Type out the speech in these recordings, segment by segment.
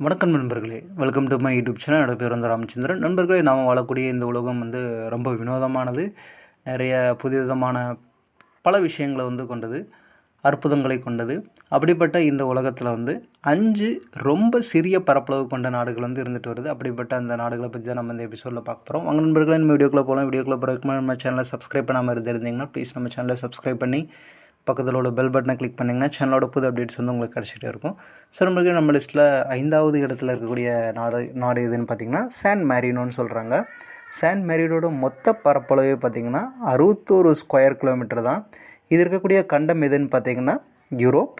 வணக்கம் நண்பர்களே. Welcome to my YouTube channel என்னோட பேர் வந்து ராமச்சந்திரன். நண்பர்களே நாம் வாழக்கூடிய இந்த உலகம் வந்து ரொம்ப வினோதமானது. நிறைய புதுவிதமான பல விஷயங்களை வந்து கொண்டது அற்புதங்களை கொண்டது. அப்படிப்பட்ட இந்த உலகத்தில் வந்து அஞ்சு ரொம்ப சிறிய பரப்பளவு கொண்ட நாடுகள் வந்து இருந்துட்டு வருது. அப்படிப்பட்ட அந்த நாடுகளை பற்றி தான் நம்ம இந்த எபிசோடில் பார்க்க போகிறோம் வாங்க நண்பர்களே நம்ம வீடியோக்குள்ளே போகலாம் வீடியோக்குள்ளே போகிறதுக்கு நம்ம சேனலை சப்ஸ்கிரைப் பண்ணாமல் இருந்திருந்தீங்கன்னா ப்ளீஸ் நம்ம சேனலை சப்ஸ்கிரைப் பண்ணி பக்கத்தில் உள்ள பெல் பட்டனை கிளிக் பண்ணிங்கன்னா சேனலோட புது அப்டேட்ஸ் வந்து உங்களுக்கு கிடச்சிட்டே இருக்கும். ஸோ நம்மளுக்கு நம்ம லிஸ்ட்டில் ஐந்தாவது இடத்துல இருக்கக்கூடிய நாடு நாடு எதுன்னு பார்த்தீங்கன்னா சான் மேரினோன்னு சொல்கிறாங்க சான் மேரினோட மொத்த பரப்பளவே பார்த்திங்கன்னா அறுபத்தோரு ஸ்கொயர் கிலோமீட்டர் தான். இது இருக்கக்கூடிய கண்டம் எதுன்னு பார்த்தீங்கன்னா யூரோப்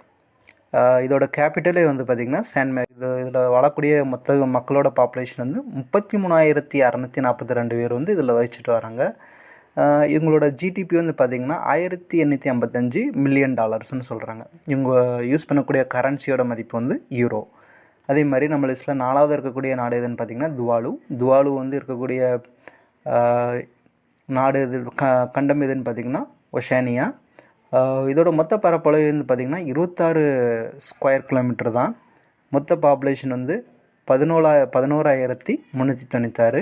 இதோட கேபிட்டலே வந்து பார்த்திங்கன்னா சான் மேரி இது இதில் வாழக்கூடிய மொத்த மக்களோட பாப்புலேஷன் வந்து முப்பத்தி மூணாயிரத்தி அறநூற்றி நாற்பத்தி ரெண்டு பேர் வந்து இதில் வச்சுட்டு வராங்க. இவங்களோட ஜிடிபி வந்து பார்த்திங்கன்னா ஆயிரத்தி எண்ணூற்றி ஐம்பத்தஞ்சு மில்லியன் டாலர்ஸ்னு சொல்கிறாங்க இவங்க யூஸ் பண்ணக்கூடிய கரன்சியோட மதிப்பு வந்து யூரோ அதே மாதிரி நம்ம லிஸ்ட்டில் நாலாவது இருக்கக்கூடிய நாடு எதுன்னு பார்த்திங்கன்னா துவாலு. துவாலு வந்து இருக்கக்கூடிய நாடு இது க கண்டம் எதுன்னு பார்த்திங்கன்னா ஒஷானியா இதோட மொத்த பரப்பளவு வந்து பார்த்திங்கன்னா இருபத்தாறு ஸ்கொயர் கிலோமீட்டர் தான். மொத்த பாப்புலேஷன் வந்து பதினோலா பதினோராயிரத்தி முந்நூற்றி தொண்ணூத்தாறு.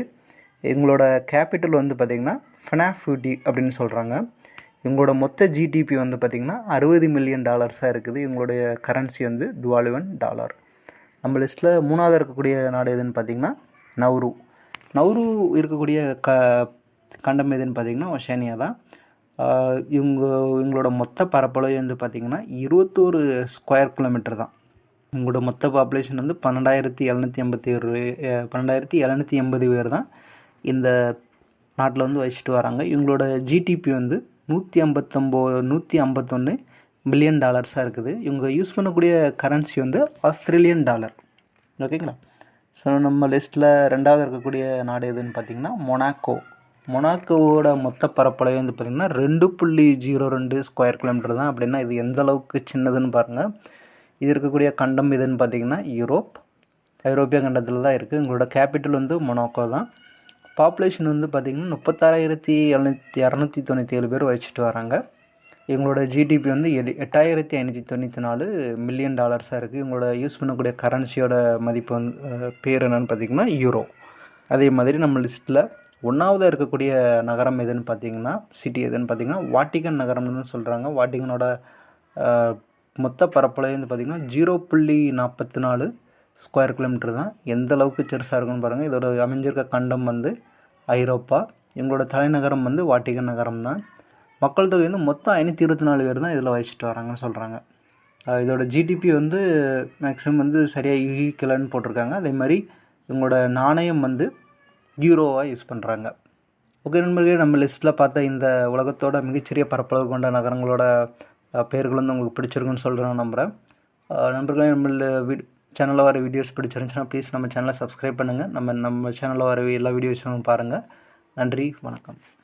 எங்களோட கேபிட்டல் வந்து பார்த்திங்கன்னா ஃபனாஃபியூட்டி அப்படின்னு சொல்கிறாங்க இவங்களோட மொத்த ஜிடிபி வந்து பார்த்திங்கன்னா அறுபது மில்லியன் டாலர்ஸாக இருக்குது. இவங்களுடைய கரன்சி வந்து டுவாலுவன் டாலர் நம்ம லிஸ்ட்டில் மூணாவது இருக்கக்கூடிய நாடு எதுன்னு பார்த்திங்கன்னா நவ்ரு நவ்ரு இருக்கக்கூடிய க கண்டம் எதுன்னு பார்த்திங்கன்னா ஒஷானியா தான். இவங்க இவங்களோட மொத்த பரப்பளவு வந்து பார்த்திங்கன்னா இருபத்தோரு ஸ்கொயர் கிலோமீட்டர் தான். இவங்களோட மொத்த பாப்புலேஷன் வந்து பன்னெண்டாயிரத்தி எழுநூற்றி எண்பத்தி ஒரு பன்னெண்டாயிரத்தி எழுநூற்றி எண்பது பேர் தான் இந்த நாட்டில் வந்து வச்சுட்டு வராங்க. இவங்களோட ஜிடிபி வந்து நூற்றி ஐம்பத்தொம்போது நூற்றி ஐம்பத்தொன்று மில்லியன் டாலர்ஸாக இருக்குது. இவங்க யூஸ் பண்ணக்கூடிய கரன்சி வந்து ஆஸ்திரேலியன் டாலர் ஓகேங்களா? ஸோ நம்ம லிஸ்ட்டில் ரெண்டாவது இருக்கக்கூடிய நாடு எதுன்னு பார்த்தீங்கன்னா மொனாக்கோ மொனாக்கோவோட மொத்த பரப்பளவு வந்து பார்த்திங்கன்னா ரெண்டு புள்ளி ஜீரோ ரெண்டு ஸ்கொயர் கிலோமீட்டர் தான். அப்படின்னா இது எந்த அளவுக்கு சின்னதுன்னு பாருங்கள் இது இருக்கக்கூடிய கண்டம் எதுன்னு பார்த்தீங்கன்னா யூரோப் ஐரோப்பிய கண்டத்தில் தான் இருக்குது எங்களோட கேபிட்டல் வந்து மொனாக்கோ தான். பாப்புலேஷன் வந்து பார்த்திங்கன்னா முப்பத்தாறாயிரத்தி எழுநூத்தி இரநூத்தி தொண்ணூற்றி ஏழு பேர் வச்சுட்டு வராங்க. இவங்களோட ஜிடிபி வந்து எடு எட்டாயிரத்தி ஐநூற்றி தொண்ணூற்றி நாலு மில்லியன் டாலர்ஸாக இருக்குது இவங்களோட யூஸ் பண்ணக்கூடிய கரன்சியோட மதிப்பு வந்து பேர் என்னென்னு பார்த்திங்கன்னா யூரோ அதே மாதிரி நம்ம லிஸ்ட்டில் ஒன்றாவதாக இருக்கக்கூடிய நகரம் எதுன்னு பார்த்தீங்கன்னா சிட்டி எதுன்னு பார்த்தீங்கன்னா வாட்டிகன் நகரம்னு சொல்கிறாங்க வாட்டிகனோட மொத்த பரப்பளவு வந்து பார்த்திங்கன்னா ஜீரோ புள்ளி நாற்பத்தி நாலு ஸ்கொயர் கிலோமீட்டர் தான். எந்த அளவுக்கு பெருசாக இருக்குன்னு பாருங்கள் இதோட அமைஞ்சிருக்க கண்டம் வந்து ஐரோப்பா. எங்களோட தலைநகரம் வந்து வாட்டிகன் நகரம் தான். மக்கள் தொகை வந்து மொத்தம் ஐநூற்றி இருபத்தி நாலு பேர் தான் இதில் வச்சுட்டு வராங்கன்னு சொல்கிறாங்க இதோட ஜிடிபி வந்து மேக்ஸிமம் வந்து சரியாக யூகிக்கலன்னு போட்டிருக்காங்க. அதே மாதிரி இவங்களோட நாணயம் வந்து யூரோவாக யூஸ் பண்ணுறாங்க ஓகே நண்பர்களே நம்ம லிஸ்ட்டில் பார்த்த இந்த உலகத்தோட மிகச்சிறிய பரப்பளவு கொண்ட நகரங்களோட பேர்கள் வந்து உங்களுக்கு பிடிச்சிருக்குன்னு சொல்கிறேன் நம்புகிறேன் நண்பர்களே நம்ம வீடு சேனலில் வர வீடியோஸ் பிடிச்சிருந்துச்சுன்னா ப்ளீஸ் நம்ம சேனலை சப்ஸ்கிரைப் பண்ணுங்கள் நம்ம நம்ம சேனலில் வர எல்லா வீடியோஸும் பாருங்கள் நன்றி வணக்கம்.